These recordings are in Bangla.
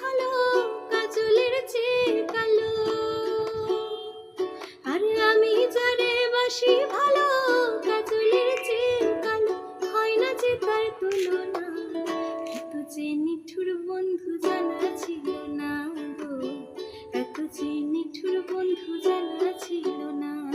ভালো, কাজলের চেয়ে কালো। আর আমি যারে বাসি ভালো, কাজলের চেয়ে কালো। হয় না যে তার তুলনা, এত যে নিঠুর বন্ধু জানা ছিল না গো। এত যে নিঠুর বন্ধু জানা ছিল না।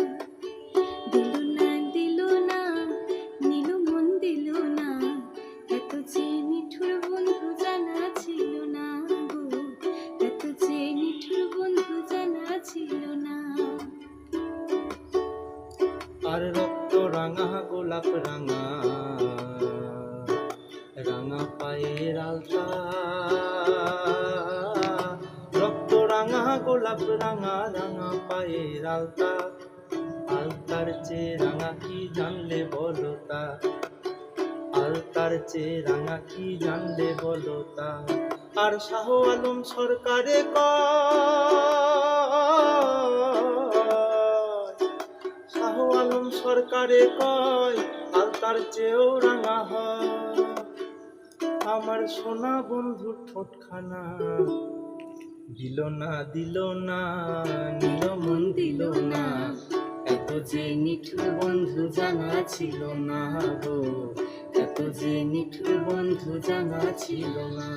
আর রক্ত রাঙা, গোলাপ রাঙা। রাঙা পায়ের আলতা। রক্ত রাঙা, গোলাপ রাঙা রাঙা পায়ের আলতা। আলতার চেয়ে রাঙা কি জানলে বলো তা? আলতার চেয়ে রাঙা কি জানলে বলো তা? আর শাহ আলম সরকারে কয় সরকারে কয়, আর আলতার চেয়েও রাঙা হয়। আমার সোনা বন্ধু ঠোঁটখানা, দিল না দিল না, নীল মন দিল না। এত যে নিঠুর বন্ধু জানা ছিল না গো, এত যে নিঠুর বন্ধু জানা ছিল না।